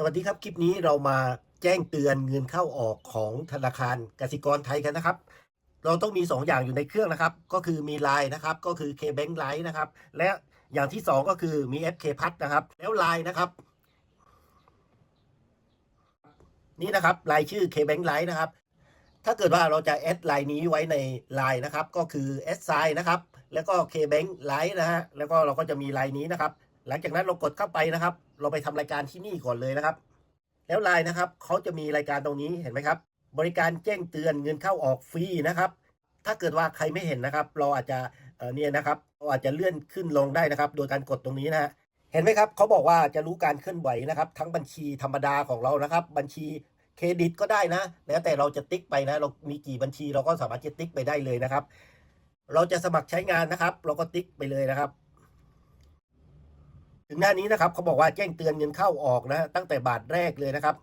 สวัสดีครับ คลิปนี้เรามาแจ้งเตือนเงินเข้าออกของธนาคารกสิกรไทยกันนะครับ เราต้องมี 2 อย่างอยู่ในเครื่องนะครับ ก็คือมี Line นะครับ ก็คือ KBank Line นะครับ และอย่างที่ 2 ก็คือมี FK พัดนะครับ แล้ว Line นะครับ นี่นะครับรายชื่อ KBank Line นะครับ ถ้าเกิดว่าเราจะแอดไลน์นี้ไว้ใน Line นะครับ ก็คือแอดไซน์นะครับ แล้วก็ KBank Line นะฮะแล้วก็เราก็จะมีไลน์นี้นะครับ หลังจากนั้นเรากดเข้าไปนะครับ เราไปทำรายการที่นี่ก่อนเลยนะครับ แล้วไลน์นะครับเขาจะมีรายการตรงนี้เห็นไหมครับ บริการแจ้งเตือนเงินเข้าออกฟรีนะครับ ถ้าเกิดว่าใครไม่เห็นนะครับ เราอาจจะเออเนี่ยนะครับเราอาจจะเลื่อนขึ้นลงได้นะครับ โดยการกดตรงนี้นะฮะเห็นไหมครับเขาบอกว่าจะรู้การเคลื่อนไหวนะครับ ทั้งบัญชีธรรมดาของเรานะครับ บัญชีเครดิตก็ได้นะ แล้วแต่เราจะติ๊กไปนะ เรามีกี่บัญชีเราก็สามารถจะติ๊กไปได้เลยนะครับ เราจะสมัครใช้งานนะครับ เราก็ติ๊กไปเลยนะครับ ถึงหน้านี้นะครับเขาบอกว่าแจ้งเตือนเงินเข้าออกนะตั้งแต่บาทแรกเลยนะครับ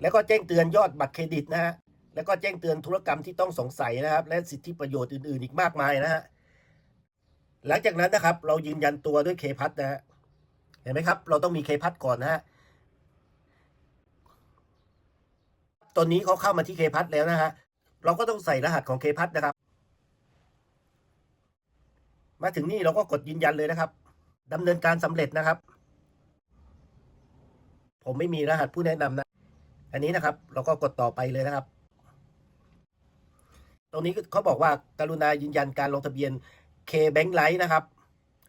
แล้วก็แจ้งเตือนยอดบัตรเครดิตนะฮะแล้วก็แจ้งเตือนธุรกรรมที่ต้องสงสัยนะครับ และสิทธิประโยชน์อื่นๆ อีกมากมายนะฮะหลังจากนั้นนะครับ เรายืนยันตัวด้วยเคพัทนะฮะเห็นไหมครับ เราต้องมีเคพัทก่อนนะฮะตอนนี้เขาเข้ามาที่เคพัทแล้วนะฮะเราก็ต้องใส่รหัสของเคพัทนะครับ มาถึงนี่เราก็กดยืนยันเลยนะครับ ดำเนินการสำเร็จนะครับ ผมไม่มีรหัสผู้แนะนำนะ อันนี้นะครับ เราก็กดต่อไปเลยนะครับ ตรงนี้เขาบอกว่าการุณายืนยันการลงทะเบียน K Bank Lite นะครับ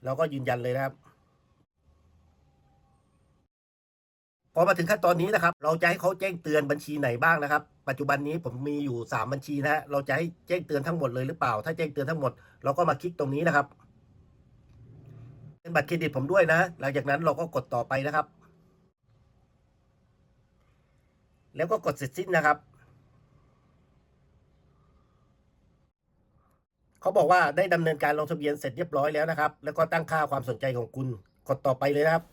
เราก็ยืนยันเลยนะครับพอมาถึงขั้นตอนนี้นะครับ เราจะให้เขาแจ้งเตือนบัญชีไหนบ้างนะครับ ปัจจุบันนี้ผมมีอยู่ 3 บัญชีนะฮะเราจะให้แจ้งเตือนทั้งหมดเลยหรือเปล่า ถ้าแจ้งเตือนทั้งหมด เราก็มาคลิกตรงนี้นะครับ เป็นบัตรเครดิตผมด้วยนะ หลังจากนั้นเราก็กดต่อไปนะครับ แล้วก็กดเสร็จสิ้นนะครับ เขาบอกว่าได้ดำเนินการลงทะเบียนเสร็จเรียบร้อยแล้วนะครับ แล้วก็ตั้งค่าความสนใจของคุณ กดต่อไปเลยนะครับ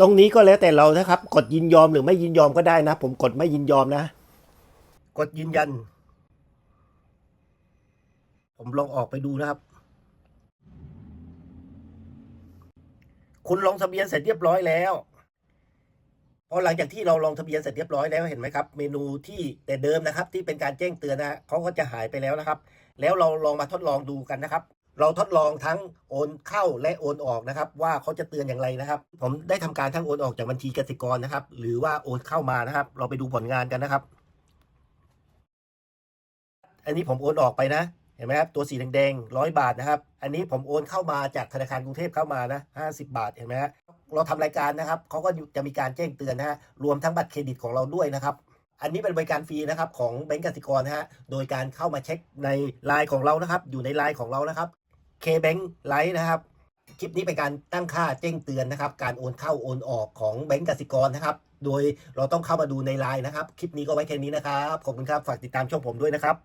ตรงนี้ก็แล้วแต่เรานะครับ กดยินยอมหรือไม่ยินยอมก็ได้นะ ผมกดไม่ยินยอมนะ กดยืนยัน ผมลองออกไปดูนะครับ คุณลงทะเบียนเสร็จเรียบร้อยแล้วพอหลังจากที่เราลงทะเบียนเสร็จเรียบร้อยแล้วเห็นไหมครับ เมนูที่แต่เดิมนะครับ ที่เป็นการแจ้งเตือนนะเขาก็จะหายไปแล้วนะครับ แล้วเราลองมาทดลองดูกันนะครับ เราทดลองทั้งโอนเข้าและโอนออกนะครับ ว่าเขาจะเตือนอย่างไรนะครับ ผมได้ทำการทั้งโอนออกจากบัญชีกสิกรนะครับ หรือว่าโอนเข้ามานะครับ เราไปดูผลงานกันนะครับ อันนี้ผมโอนออกไปนะ เห็นไหมครับ ตัวสีแดงๆร้อยบาทนะครับ อันนี้ผมโอนเข้ามาจากธนาคารกรุงเทพเข้ามานะห้าสิบาทเห็นไหมฮะเราทำรายการนะครับเขาก็จะมีการแจ้งเตือนนะฮะรวมทั้งบัตรเครดิตของเราด้วยนะครับอันนี้เป็นบริการฟรีนะครับของแบงก์กสิกรนะฮะโดยการเข้ามาเช็คในไลน์ของเรานะครับ อยู่ในไลน์ของเรานะครับ K-Bank Lite นะครับคลิปนี้เป็นการตั้งค่าแจ้งเตือนนะครับ การโอนเข้าโอนออกของแบงก์กสิกรนะครับ โดยเราต้องเข้ามาดูในไลน์นะครับ คลิปนี้ก็ไว้แค่นี้นะครับขอบคุณครับฝากติดตามช่องผมด้วยนะครับ